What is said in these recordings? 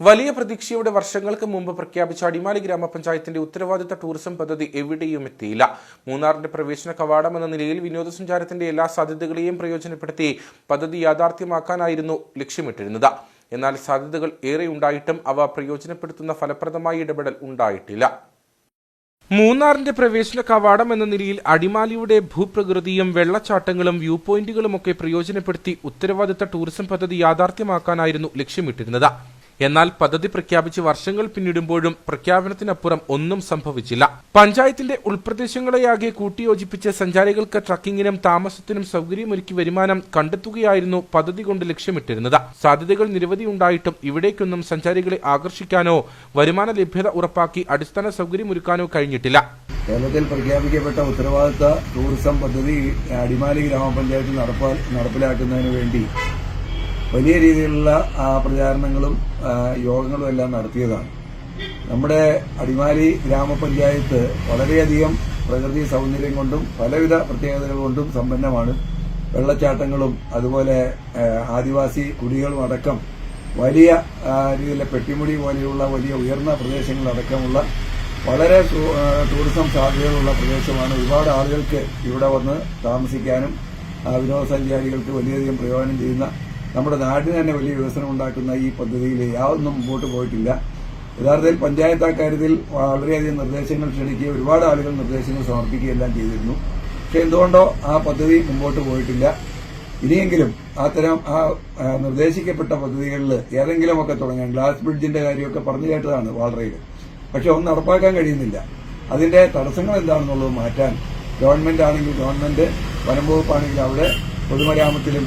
വലിയ പ്രതീക്ഷയോടെ വർഷങ്ങൾക്ക് മുമ്പ് പ്രഖ്യാപിച്ച അടിമാലി ഗ്രാമപഞ്ചായത്തിന്റെ ഉത്തരവാദിത്ത ടൂറിസം പദ്ധതി എവിടെയും എത്തിയില്ല. മൂന്നാറിന്റെ പ്രവേശന കവാടം എന്ന നിലയിൽ വിനോദസഞ്ചാരത്തിന്റെ എല്ലാ സാധ്യതകളെയും പ്രയോജനപ്പെടുത്തി പദ്ധതി യാഥാർത്ഥ്യമാക്കാനായിരുന്നു ലക്ഷ്യമിട്ടിരുന്നത്. എന്നാൽ സാധ്യതകൾ ഏറെ ഉണ്ടായിട്ടും അവ പ്രയോജനപ്പെടുത്തുന്ന ഫലപ്രദമായ ഇടപെടൽ ഉണ്ടായിട്ടില്ല. മൂന്നാറിന്റെ പ്രവേശന കവാടം എന്ന നിലയിൽ അടിമാലിയുടെ ഭൂപ്രകൃതിയും വെള്ളച്ചാട്ടങ്ങളും വ്യൂ പോയിന്റുകളുമൊക്കെ പ്രയോജനപ്പെടുത്തി ഉത്തരവാദിത്ത ടൂറിസം പദ്ധതി യാഥാർത്ഥ്യമാക്കാനായിരുന്നു ലക്ഷ്യമിട്ടിരുന്നത്. എന്നാൽ പദ്ധതി പ്രഖ്യാപിച്ച് വർഷങ്ങൾ പിന്നിടുമ്പോഴും പ്രഖ്യാപനത്തിനപ്പുറം ഒന്നും സംഭവിച്ചില്ല. പഞ്ചായത്തിന്റെ ഉൾപ്രദേശങ്ങളെയാകെ കൂട്ടിയോജിപ്പിച്ച് സഞ്ചാരികൾക്ക് ട്രക്കിങ്ങിനും താമസത്തിനും സൗകര്യമൊരുക്കി വരുമാനം കണ്ടെത്തുകയായിരുന്നു പദ്ധതി കൊണ്ട് ലക്ഷ്യമിട്ടിരുന്നത്. സാധ്യതകൾ നിരവധി ഉണ്ടായിട്ടും ഇവിടേക്കൊന്നും സഞ്ചാരികളെ ആകർഷിക്കാനോ വരുമാന ലഭ്യത ഉറപ്പാക്കി അടിസ്ഥാന സൗകര്യമൊരുക്കാനോ കഴിഞ്ഞിട്ടില്ല. കേരളത്തിൽ പ്രഖ്യാപിക്കപ്പെട്ട ഉത്തരവാദിത്ത ടൂറിസം പദ്ധതി അടിമാലി ഗ്രാമപഞ്ചായത്ത് നടപ്പാ നടപ്പിലാക്കുന്നതിന് വേണ്ടി വലിയ രീതിയിലുള്ള പ്രചാരണങ്ങളും യോഗങ്ങളും എല്ലാം നടത്തിയതാണ്. നമ്മുടെ അടിമാലി ഗ്രാമപഞ്ചായത്ത് വളരെയധികം പ്രകൃതി സൗന്ദര്യം കൊണ്ടും പലവിധ പ്രത്യേകതകൾ കൊണ്ടും സമ്പന്നമാണ്. വെള്ളച്ചാട്ടങ്ങളും അതുപോലെ ആദിവാസി കുടികളും അടക്കം വലിയ രീതിയിലെ പെട്ടിമുടി പോലെയുള്ള വലിയ ഉയർന്ന പ്രദേശങ്ങളടക്കമുള്ള വളരെ ടൂറിസം സാധ്യതകളുള്ള പ്രദേശമാണ്. ഒരുപാട് ആളുകൾക്ക് ഇവിടെ വന്ന് താമസിക്കാനും വിനോദസഞ്ചാരികൾക്ക് വലിയധികം പ്രയോജനം ചെയ്യുന്ന നമ്മുടെ നാടിന് തന്നെ വലിയ വികസനം ഉണ്ടാക്കുന്ന ഈ പദ്ധതിയിൽ യാതൊന്നും മുമ്പോട്ട് പോയിട്ടില്ല. യഥാർത്ഥത്തിൽ പഞ്ചായത്ത് അക്കാര്യത്തിൽ വളരെയധികം നിർദ്ദേശങ്ങൾ ക്ഷണിക്കുകയും ഒരുപാട് ആളുകൾ നിർദ്ദേശങ്ങൾ സമർപ്പിക്കുകയെല്ലാം ചെയ്തിരുന്നു. പക്ഷെ എന്തുകൊണ്ടോ ആ പദ്ധതി മുമ്പോട്ട് പോയിട്ടില്ല. ഇനിയെങ്കിലും അത്തരം ആ നിർദ്ദേശിക്കപ്പെട്ട പദ്ധതികളിൽ ഏതെങ്കിലുമൊക്കെ തുടങ്ങാൻ ഗ്ലാസ് ബ്രിഡ്ജിന്റെ കാര്യമൊക്കെ പറഞ്ഞു കേട്ടതാണ് വാളറയിൽ. പക്ഷെ ഒന്നും നടപ്പാക്കാൻ കഴിയുന്നില്ല. അതിന്റെ തടസ്സങ്ങൾ എന്താണെന്നുള്ളത് മാറ്റാൻ ഗവൺമെന്റ് ആണെങ്കിൽ ഗവൺമെന്റ് വനം വകുപ്പാണെങ്കിൽ അവിടെ പൊതുമരാമത്തിലും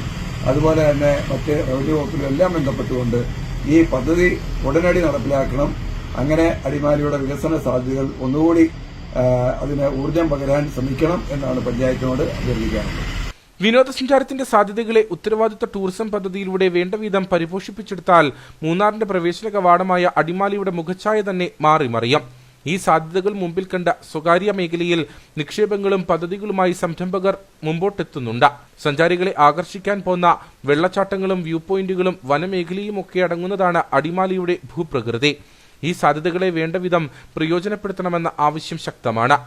അതുപോലെ തന്നെ മറ്റ് റവന്യൂ വകുപ്പിലും എല്ലാം ബന്ധപ്പെട്ടുകൊണ്ട് ഈ പദ്ധതി ഉടനടി നടപ്പിലാക്കണം. അങ്ങനെ അടിമാലിയുടെ വികസന സാധ്യതകൾ ഒന്നുകൂടി അതിന് ഊർജം പകരാൻ ശ്രമിക്കണം എന്നാണ് പഞ്ചായത്തിനോട് അഭ്യർത്ഥിക്കാറുള്ളത് വിനോദസഞ്ചാരത്തിന്റെ സാധ്യതകളെ ഉത്തരവാദിത്ത ടൂറിസം പദ്ധതിയിലൂടെ വേണ്ട വിധം പരിപോഷിപ്പിച്ചെടുത്താൽ മൂന്നാറിന്റെ പ്രവേശന കവാടമായ അടിമാലിയുടെ മുഖച്ഛായ തന്നെ മാറി മറിയാം ഈ സാധ്യതകൾ മുമ്പിൽ കണ്ട സ്വകാര്യ മേഖലയിൽ നിക്ഷേപങ്ങളും പദ്ധതികളുമായി സംരംഭകർ മുമ്പോട്ടെത്തുന്നുണ്ട്. സഞ്ചാരികളെ ആകർഷിക്കാൻ പോന്ന വെള്ളച്ചാട്ടങ്ങളും വ്യൂ പോയിന്റുകളും വനമേഖലയും ഒക്കെ അടങ്ങുന്നതാണ് അടിമാലിയുടെ ഭൂപ്രകൃതി. ഈ സാധ്യതകളെ വേണ്ടവിധം പ്രയോജനപ്പെടുത്തണമെന്ന ആവശ്യം ശക്തമാണ്.